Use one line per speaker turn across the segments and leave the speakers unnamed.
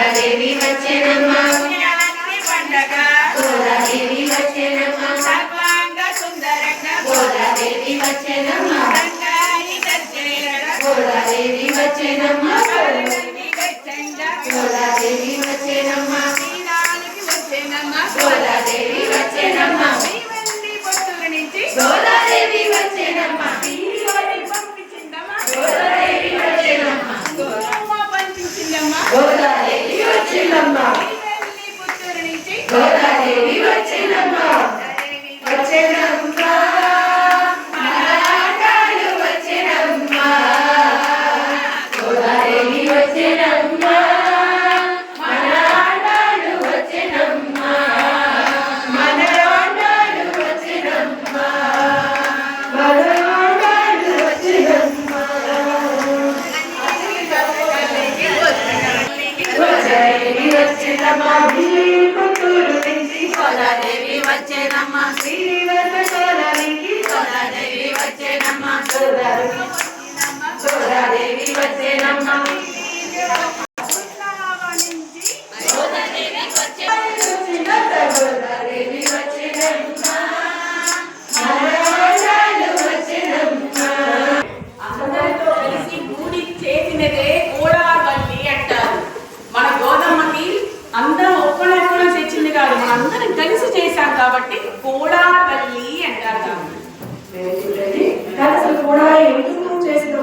గోదాదేవి వచ్చేనమ్మ. పుణ్యాలక్ష్మి పండగ. గోదాదేవి వచ్చేనమ్మ. సర్వాంగ సుందరంగా. గోదాదేవి వచ్చేనమ్మ. గోదాదేవి వచ్చేనమ్మ. గోదాదేవి వచ్చేనమ్మ
వచ్చేనమ్మా పుత్తూరు నుంచి సోదాదేవి వచ్చేనమ్మా. శ్రీనివాస సోదరికి సోదాదేవి వచ్చేనమ్మా. సోదాదేవి సోదాదేవి వచ్చేనమ్మా. తెచ్చింది కాదు మన అందరం కలిసి చేశాం కాబట్టి అంటారు
కూడా ఎందుకు చేసిన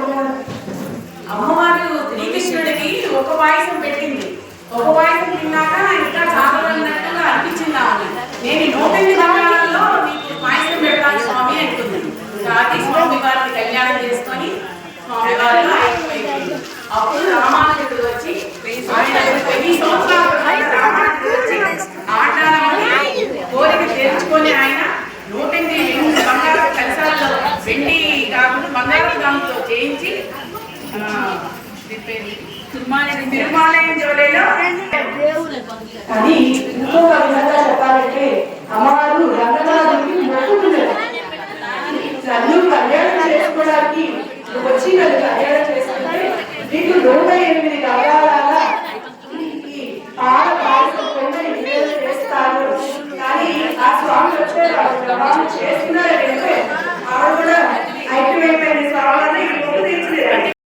అమ్మవారు? శ్రీకృష్ణుడికి ఒక పాయసం పెట్టింది. ఒక పాయసం తిన్నాక ఇంకా చాలా అన్నట్టుగా అనిపించింది ఆమె. నేను ఈ నూట ఎనిమిది రంగాలలో మీకు పాయసం పెడతాను స్వామి అంటుంది. రాతి స్వామి వారిని కళ్యాణం చేసుకొని చేయించి తిరుమాలయం
ఇంకొక విధంగా చెప్పాలంటే అమ్మవారు రంగనాథుడికి మొక్కుతున్నది నన్ను కళ్యాణం చేసుకోవడానికి వచ్చి నన్ను కళ్యాణం చేసుకుంటే నీకు నూట ఎనిమిది ఈ పాల పాయసం కొండ నివేదన చేస్తాను కానీ ఆ స్వామి వచ్చే చేస్తున్నారని